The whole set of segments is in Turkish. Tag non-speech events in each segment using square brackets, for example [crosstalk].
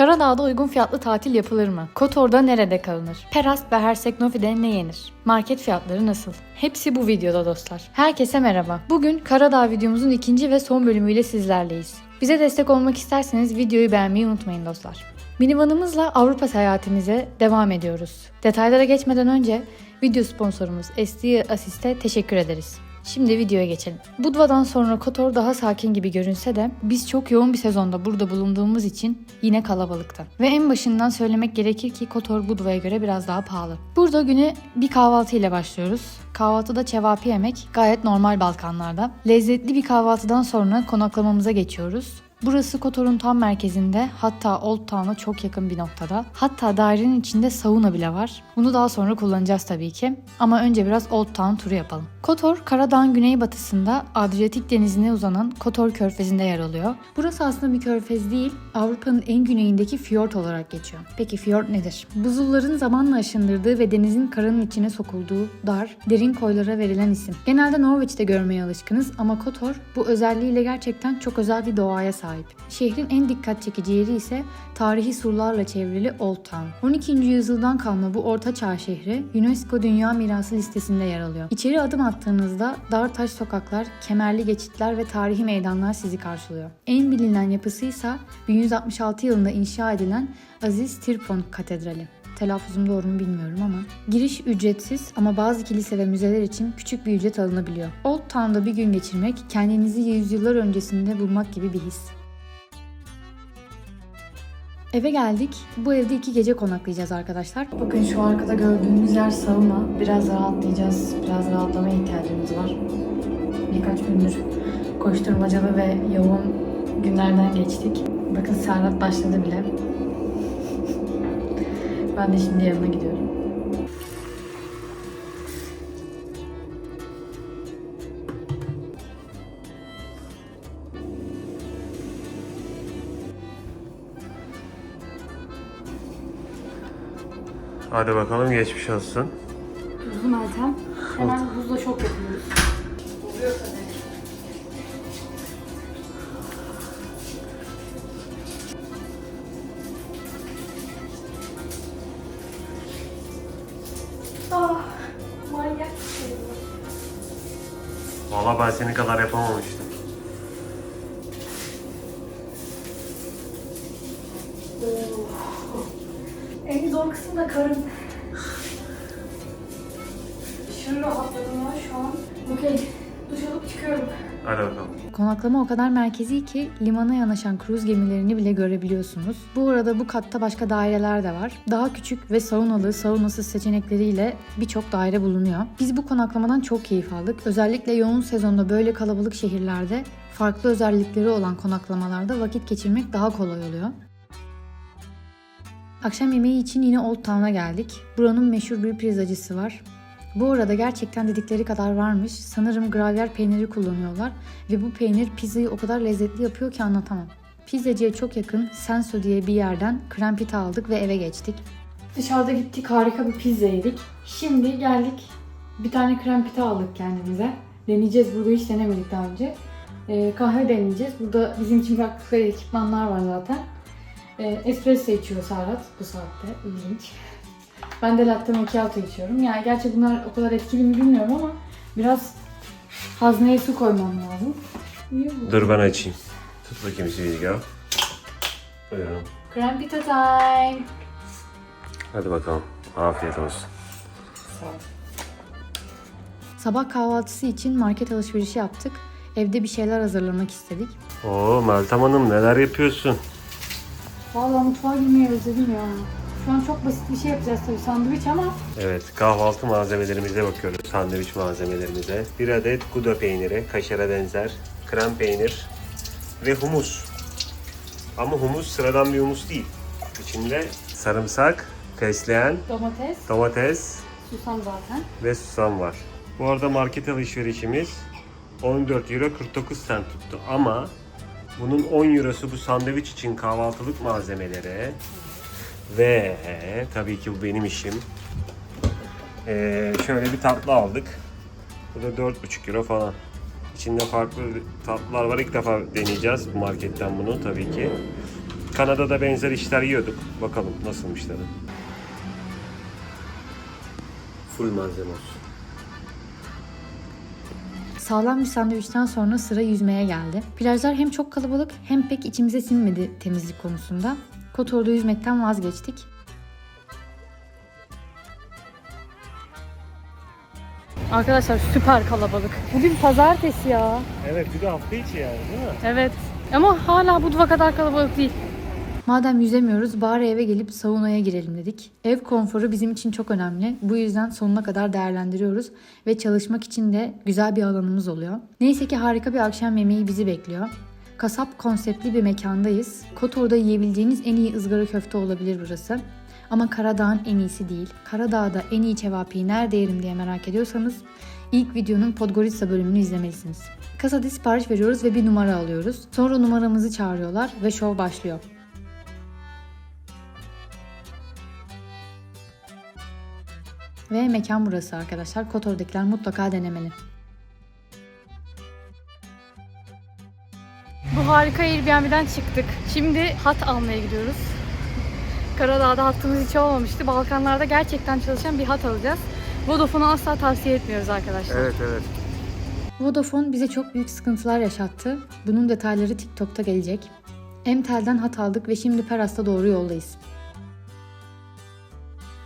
Karadağ'da uygun fiyatlı tatil yapılır mı? Kotor'da nerede kalınır? Perast ve Herseknofi'de ne yenir? Market fiyatları nasıl? Hepsi bu videoda dostlar. Herkese merhaba. Bugün Karadağ videomuzun ikinci ve son bölümüyle sizlerleyiz. Bize destek olmak isterseniz videoyu beğenmeyi unutmayın dostlar. Minivanımızla Avrupa seyahatimize devam ediyoruz. Detaylara geçmeden önce video sponsorumuz SD Asist'e teşekkür ederiz. Şimdi videoya geçelim. Budva'dan sonra Kotor daha sakin gibi görünse de biz çok yoğun bir sezonda burada bulunduğumuz için yine kalabalıkta. Ve en başından söylemek gerekir ki Kotor Budva'ya göre biraz daha pahalı. Burada güne bir kahvaltı ile başlıyoruz. Kahvaltıda cevapi yemek gayet normal Balkanlarda. Lezzetli bir kahvaltıdan sonra konaklamamıza geçiyoruz. Burası Kotor'un tam merkezinde hatta Old Town'a çok yakın bir noktada. Hatta dairenin içinde sauna bile var. Bunu daha sonra kullanacağız tabii ki. Ama önce biraz Old Town turu yapalım. Kotor, Karadağ'ın güneybatısında Adriyatik denizine uzanan Kotor Körfezi'nde yer alıyor. Burası aslında bir körfez değil, Avrupa'nın en güneyindeki fiyort olarak geçiyor. Peki fiyort nedir? Buzulların zamanla aşındırdığı ve denizin karanın içine sokulduğu dar, derin koylara verilen isim. Genelde Norveç'te görmeye alışkınız ama Kotor bu özelliğiyle gerçekten çok özel bir doğaya sahip. Şehrin en dikkat çekici yeri ise tarihi surlarla çevrili Old Town. 12. yüzyıldan kalma bu orta çağ şehri UNESCO Dünya Mirası listesinde yer alıyor. İçeri adım attığınızda dar taş sokaklar, kemerli geçitler ve tarihi meydanlar sizi karşılıyor. En bilinen yapısı ise 1166 yılında inşa edilen Aziz Tirpon Katedrali. Telaffuzum doğru mu bilmiyorum ama. Giriş ücretsiz ama bazı kilise ve müzeler için küçük bir ücret alınabiliyor. Old Town'da bir gün geçirmek kendinizi yüzyıllar öncesinde bulmak gibi bir his. Eve geldik. Bu evde iki gece konaklayacağız arkadaşlar. Bakın şu arkada gördüğünüz yer sauna. Biraz rahatlayacağız. Biraz rahatlamaya ihtiyacımız var. Birkaç gündür koşturmacalı ve yoğun günlerden geçtik. Bakın Serhat başladı bile. Ben de şimdi yanına gidiyorum. Hadi bakalım geçmiş olsun. Buzlu Meltem. Hemen buzla şok yapıyoruz. Oluyor tabii. Ah, şey. Valla ben senin kadar yapamamıştım. En zor kısmı da karın. Şunu rahatladım ya şu an. Okey. Duş alıp çıkıyorum. Hadi bakalım. Konaklama o kadar merkezi ki limana yanaşan kruz gemilerini bile görebiliyorsunuz. Bu arada bu katta başka daireler de var. Daha küçük ve saunalı, saunasız seçenekleriyle birçok daire bulunuyor. Biz bu konaklamadan çok keyif aldık. Özellikle yoğun sezonda böyle kalabalık şehirlerde farklı özellikleri olan konaklamalarda vakit geçirmek daha kolay oluyor. Akşam yemeği için yine Old Town'a geldik. Buranın meşhur bir pizzacısı var. Bu arada gerçekten dedikleri kadar varmış. Sanırım gravyer peyniri kullanıyorlar ve bu peynir pizzayı o kadar lezzetli yapıyor ki anlatamam. Pizzacıya çok yakın Senso diye bir yerden krem pita aldık ve eve geçtik. Dışarıda gittik harika bir pizza yedik. Şimdi geldik bir tane krem pita aldık kendimize. Deneyeceğiz burada hiç denemedik daha önce. Ee, kahve deneyeceğiz. Burada bizim için bıraktıkları ekipmanlar var zaten. Ee, espresso içiyor Serhat bu saatte. İlginç. Ben de latte macchiato içiyorum. Yani gerçi bunlar o kadar etkili mi bilmiyorum ama biraz hazneye su koymam lazım. Niye bu? Dur ben açayım. Tut bakayım Silga. Buyurun. Krem pita time. Hadi bakalım. Afiyet olsun. Sabah kahvaltısı için market alışverişi yaptık. Evde bir şeyler hazırlamak istedik. Oo Meltem Hanım neler yapıyorsun? Vallahi mutfağa girmeyi özledim ya. Şu an çok basit bir şey yapacağız tabii sandviç ama Evet kahvaltı malzemelerimize bakıyoruz. Sandviç malzemelerimize. Bir adet Gouda peyniri, kaşara benzer, krem peynir ve humus. Ama humus sıradan bir humus değil. İçinde sarımsak, fesleğen, domates, domates, susam zaten. ve susam var. Bu arada market alışverişimiz 14 euro 49 cent tuttu ama bunun 10 eurosu bu sandviç için kahvaltılık malzemeleri ve tabii ki bu benim işim. Ee, şöyle bir tatlı aldık. Bu da 4,5 euro falan. İçinde farklı tatlılar var. İlk defa deneyeceğiz bu marketten bunu tabii ki. Kanada'da benzer işler yiyorduk. Bakalım nasılmış tadı. Full malzeme olsun. Sağlam bir sandviçten sonra sıra yüzmeye geldi. Plajlar hem çok kalabalık hem pek içimize sinmedi temizlik konusunda. Kotor'da yüzmekten vazgeçtik. Arkadaşlar süper kalabalık. Bugün pazartesi ya. Evet bir de hafta içi yani değil mi? Evet. Ama hala Budva kadar kalabalık değil. Madem yüzemiyoruz bari eve gelip saunaya girelim dedik. Ev konforu bizim için çok önemli. Bu yüzden sonuna kadar değerlendiriyoruz ve çalışmak için de güzel bir alanımız oluyor. Neyse ki harika bir akşam yemeği bizi bekliyor. Kasap konseptli bir mekandayız. Kotor'da yiyebileceğiniz en iyi ızgara köfte olabilir burası. Ama Karadağ'ın en iyisi değil. Karadağ'da en iyi cevapiyi nerede yerim diye merak ediyorsanız ilk videonun Podgorica bölümünü izlemelisiniz. Kasada sipariş veriyoruz ve bir numara alıyoruz. Sonra numaramızı çağırıyorlar ve şov başlıyor. Ve mekan burası arkadaşlar. Kotor'dakiler mutlaka denemeli. Bu harika Airbnb'den çıktık. Şimdi hat almaya gidiyoruz. Karadağ'da hattımız hiç olmamıştı. Balkanlarda gerçekten çalışan bir hat alacağız. Vodafone'u asla tavsiye etmiyoruz arkadaşlar. Evet evet. Vodafone bize çok büyük sıkıntılar yaşattı. Bunun detayları TikTok'ta gelecek. Emtel'den hat aldık ve şimdi Peras'ta doğru yoldayız.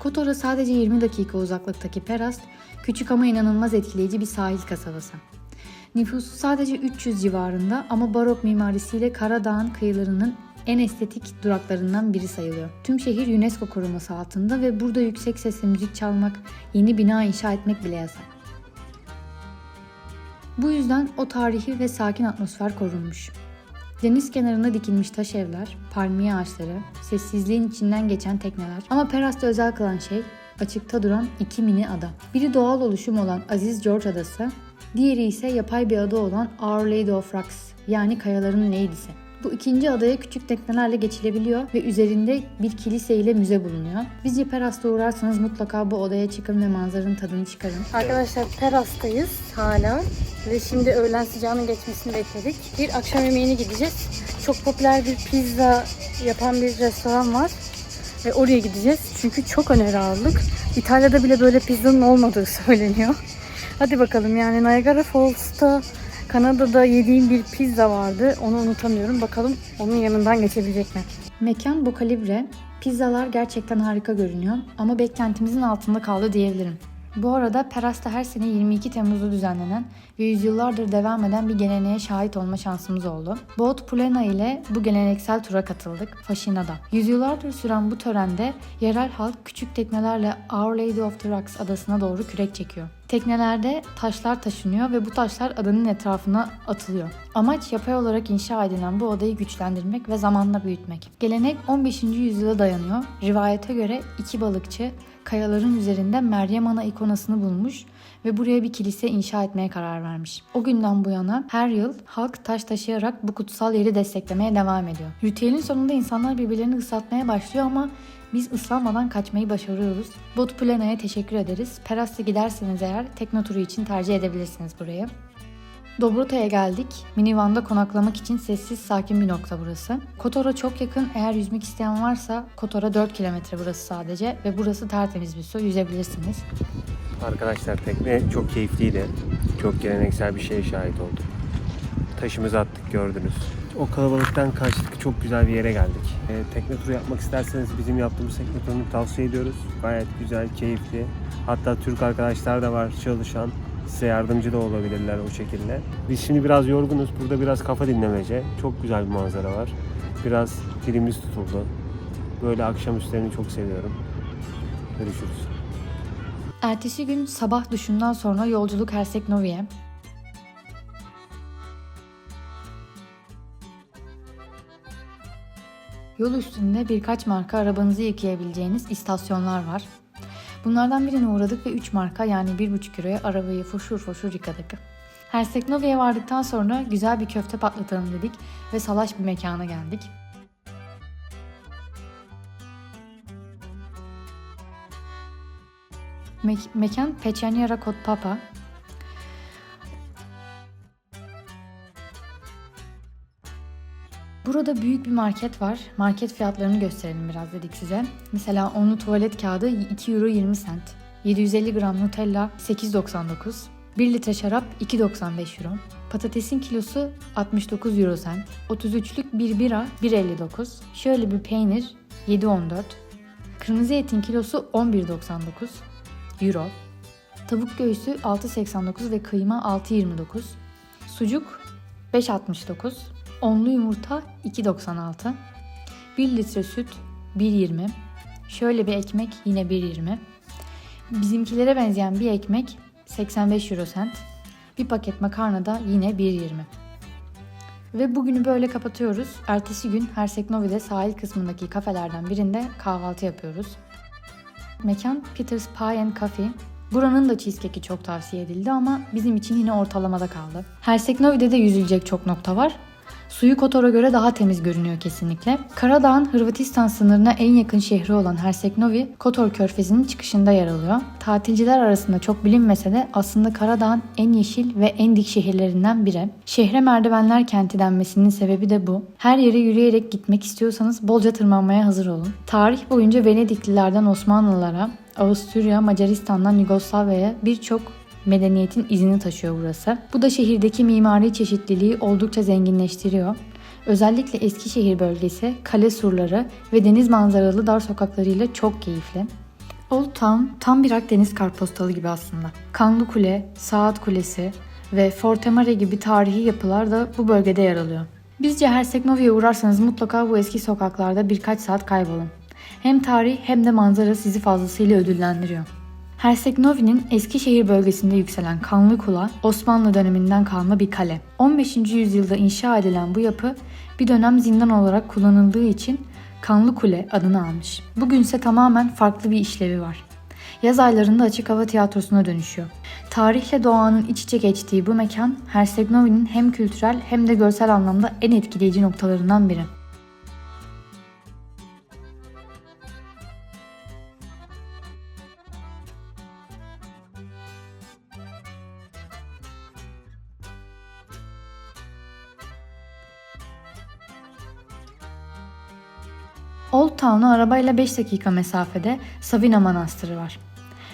Kotor'a sadece 20 dakika uzaklıktaki Peras, küçük ama inanılmaz etkileyici bir sahil kasabası. Nüfusu sadece 300 civarında ama barok mimarisiyle Karadağ'ın kıyılarının en estetik duraklarından biri sayılıyor. Tüm şehir UNESCO koruması altında ve burada yüksek sesle müzik çalmak, yeni bina inşa etmek bile yasak. Bu yüzden o tarihi ve sakin atmosfer korunmuş. Deniz kenarında dikilmiş taş evler, palmiye ağaçları, sessizliğin içinden geçen tekneler. Ama Peras'ta özel kılan şey açıkta duran iki mini ada. Biri doğal oluşum olan Aziz George Adası, diğeri ise yapay bir ada olan Our Lady of Rocks yani kayaların lady'si. Bu ikinci adaya küçük teknelerle geçilebiliyor ve üzerinde bir kilise ile müze bulunuyor. Bizce Peras'ta uğrarsanız mutlaka bu odaya çıkın ve manzaranın tadını çıkarın. Arkadaşlar Peras'tayız hala ve şimdi öğlen sıcağının geçmesini bekledik. Bir akşam yemeğine gideceğiz. Çok popüler bir pizza yapan bir restoran var ve oraya gideceğiz. Çünkü çok öneri aldık. İtalya'da bile böyle pizzanın olmadığı [laughs] söyleniyor. Hadi bakalım yani Niagara Falls'ta Kanada'da yediğim bir pizza vardı. Onu unutamıyorum. Bakalım onun yanından geçebilecek mi? Mekan bu kalibre. Pizzalar gerçekten harika görünüyor ama beklentimizin altında kaldı diyebilirim. Bu arada Peras'ta her sene 22 Temmuz'da düzenlenen ve yüzyıllardır devam eden bir geleneğe şahit olma şansımız oldu. Boat Pulena ile bu geleneksel tura katıldık Faşina'da. Yüzyıllardır süren bu törende yerel halk küçük teknelerle Our Lady of the Rocks adasına doğru kürek çekiyor. Teknelerde taşlar taşınıyor ve bu taşlar adanın etrafına atılıyor. Amaç yapay olarak inşa edilen bu adayı güçlendirmek ve zamanla büyütmek. Gelenek 15. yüzyıla dayanıyor. Rivayete göre iki balıkçı kayaların üzerinde Meryem Ana ikonasını bulmuş ve buraya bir kilise inşa etmeye karar vermiş. O günden bu yana her yıl halk taş taşıyarak bu kutsal yeri desteklemeye devam ediyor. Ritüelin sonunda insanlar birbirlerini ıslatmaya başlıyor ama biz ıslanmadan kaçmayı başarıyoruz. Bot Plana'ya teşekkür ederiz. Peras'ta giderseniz eğer tekno turu için tercih edebilirsiniz burayı. Dobrota'ya geldik. Minivan'da konaklamak için sessiz sakin bir nokta burası. Kotor'a çok yakın eğer yüzmek isteyen varsa Kotor'a 4 kilometre burası sadece ve burası tertemiz bir su yüzebilirsiniz. Arkadaşlar tekne çok keyifliydi. Çok geleneksel bir şeye şahit olduk. Taşımızı attık gördünüz. O kalabalıktan kaçtık. Çok güzel bir yere geldik. Ee, tekne turu yapmak isterseniz bizim yaptığımız tekne turunu tavsiye ediyoruz. Gayet güzel, keyifli. Hatta Türk arkadaşlar da var çalışan. Size yardımcı da olabilirler o şekilde. Biz şimdi biraz yorgunuz. Burada biraz kafa dinlemece. Çok güzel bir manzara var. Biraz dilimiz tutuldu. Böyle akşamüstlerini çok seviyorum. Görüşürüz. Ertesi gün sabah duşundan sonra yolculuk Hersek Novi'ye. Yol üstünde birkaç marka arabanızı yıkayabileceğiniz istasyonlar var. Bunlardan birine uğradık ve 3 marka yani 1,5 euroya arabayı foşur foşur yıkadık. Hersek Novi'ye vardıktan sonra güzel bir köfte patlatalım dedik ve salaş bir mekana geldik. Me- mekan Peçenyara Kot Papa. Burada büyük bir market var. Market fiyatlarını gösterelim biraz dedik size. Mesela onlu tuvalet kağıdı 2 euro 20 cent. 750 gram Nutella 8.99. 1 litre şarap 2.95 euro. Patatesin kilosu 69 euro cent. 33'lük bir bira 1.59. Şöyle bir peynir 7.14. Kırmızı etin kilosu 11.99 euro. Tavuk göğsü 6.89 ve kıyma 6.29. Sucuk 5.69. Onlu yumurta 2.96. 1 litre süt 1.20. Şöyle bir ekmek yine 1.20. Bizimkilere benzeyen bir ekmek 85 euro cent. Bir paket makarna da yine 1.20. Ve bugünü böyle kapatıyoruz. Ertesi gün Hersek Novi'de sahil kısmındaki kafelerden birinde kahvaltı yapıyoruz. Mekan Peter's Pie and Coffee. Buranın da cheesecake'i çok tavsiye edildi ama bizim için yine ortalamada kaldı. Hersek Novi'de de yüzülecek çok nokta var. Suyu Kotor'a göre daha temiz görünüyor kesinlikle. Karadağ'ın Hırvatistan sınırına en yakın şehri olan Hersek Novi, Kotor Körfezi'nin çıkışında yer alıyor. Tatilciler arasında çok bilinmese de aslında Karadağ'ın en yeşil ve en dik şehirlerinden biri. Şehre merdivenler kenti denmesinin sebebi de bu. Her yere yürüyerek gitmek istiyorsanız bolca tırmanmaya hazır olun. Tarih boyunca Venediklilerden Osmanlılara, Avusturya, Macaristan'dan Yugoslavya'ya birçok medeniyetin izini taşıyor burası. Bu da şehirdeki mimari çeşitliliği oldukça zenginleştiriyor. Özellikle Eskişehir bölgesi, kale surları ve deniz manzaralı dar sokaklarıyla çok keyifli. Old Town tam bir Akdeniz kartpostalı gibi aslında. Kanlı Kule, Saat Kulesi ve Fortemare gibi tarihi yapılar da bu bölgede yer alıyor. Bizce Hersek Novi'ye uğrarsanız mutlaka bu eski sokaklarda birkaç saat kaybolun. Hem tarih hem de manzara sizi fazlasıyla ödüllendiriyor. Hersek Novi'nin Eskişehir bölgesinde yükselen Kanlı Kula, Osmanlı döneminden kalma bir kale. 15. yüzyılda inşa edilen bu yapı bir dönem zindan olarak kullanıldığı için Kanlı Kule adını almış. Bugünse tamamen farklı bir işlevi var. Yaz aylarında açık hava tiyatrosuna dönüşüyor. Tarihle doğanın iç içe geçtiği bu mekan Hersek Novi'nin hem kültürel hem de görsel anlamda en etkileyici noktalarından biri. Old Town'a arabayla 5 dakika mesafede Savina Manastırı var.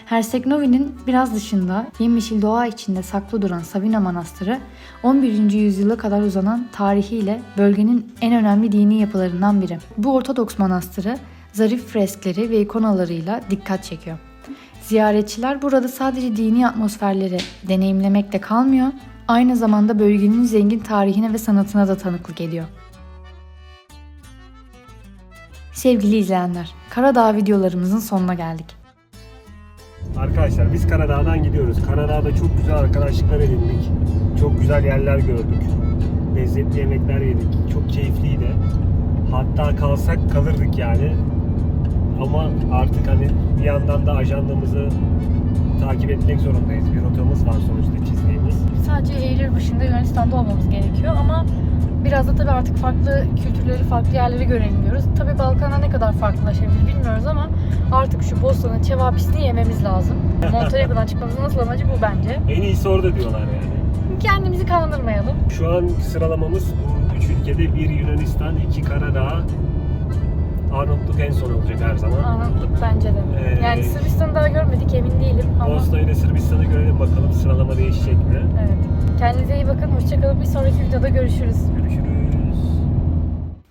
Hersek Novi'nin biraz dışında yemyeşil doğa içinde saklı duran Savina Manastırı 11. yüzyıla kadar uzanan tarihiyle bölgenin en önemli dini yapılarından biri. Bu Ortodoks manastırı zarif freskleri ve ikonalarıyla dikkat çekiyor. Ziyaretçiler burada sadece dini atmosferleri deneyimlemekle kalmıyor, aynı zamanda bölgenin zengin tarihine ve sanatına da tanıklık ediyor. Sevgili izleyenler, Karadağ videolarımızın sonuna geldik. Arkadaşlar biz Karadağ'dan gidiyoruz. Karadağ'da çok güzel arkadaşlıklar edindik. Çok güzel yerler gördük. Lezzetli yemekler yedik. Çok keyifliydi. Hatta kalsak kalırdık yani. Ama artık hani bir yandan da ajandamızı takip etmek zorundayız. Bir rotamız var sonuçta çizdiğimiz. Sadece Eylül başında Yunanistan'da olmamız gerekiyor ama biraz da tabii artık farklı kültürleri, farklı yerleri görelim diyoruz. Tabii Balkan'a ne kadar farklılaşabilir bilmiyoruz ama artık şu Bosna'nın cevapisini yememiz lazım. [laughs] Montenegro'dan çıkmamızın asıl amacı bu bence. En iyisi orada diyorlar yani. Kendimizi kandırmayalım. Şu an sıralamamız bu üç ülkede bir Yunanistan, iki Karadağ, Arnavutluk en son olacak her zaman. Anladık bence de. Ee, Yani Sırbistan'ı daha görmedik emin değilim ama Bosna ile Sırbistan'ı görelim bakalım sıralama değişecek mi? evet. Kendinize iyi bakın. Hoşçakalın. Bir sonraki videoda. Görüşürüz.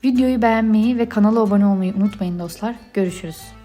Videoyu beğenmeyi ve kanala abone olmayı unutmayın dostlar. Görüşürüz.